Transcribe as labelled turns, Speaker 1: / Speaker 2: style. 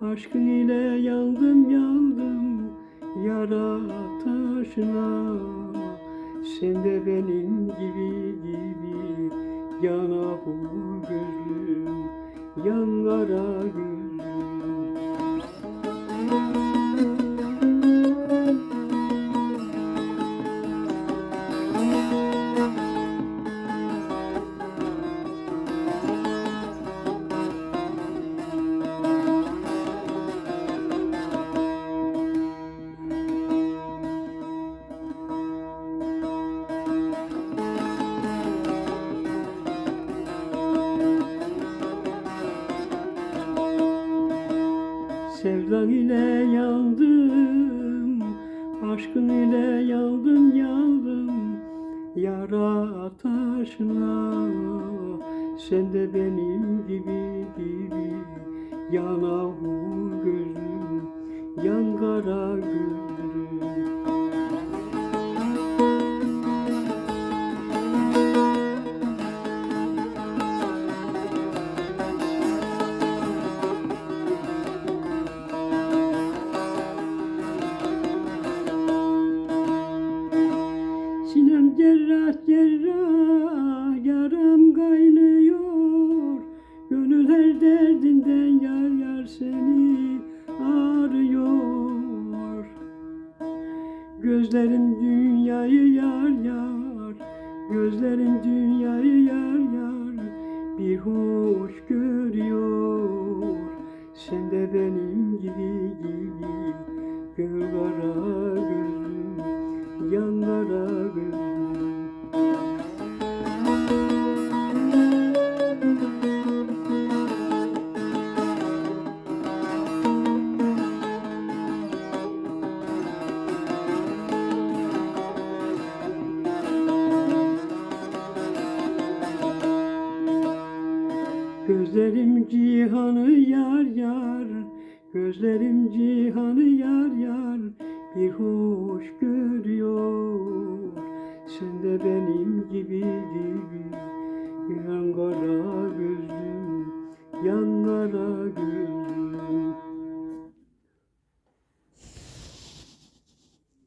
Speaker 1: Aşkın ile yandım yandım Yara taşına. Sen de benim gibi gibi Yana bu gözüm Yan kara gözüm Sevdan ile yandım, aşkın ile yandım yandım. Yara taşına, sen de benim gibi gibi Yana bu gözüm, yan gözüm cerrah cerrah yaram kaynıyor. Gönül her derdinden yar yar seni arıyor. Gözlerim dünyayı yar yar Gözlerim dünyayı yar yar Bir hoş görüyor. Sen de benim gibi gibi Gör kara Gözlerim cihanı yar yar Gözlerim cihanı yar yar Bir hoş görüyor. Sen de benim gibi gibi Yan kara gözlüm Yan kara gözlüm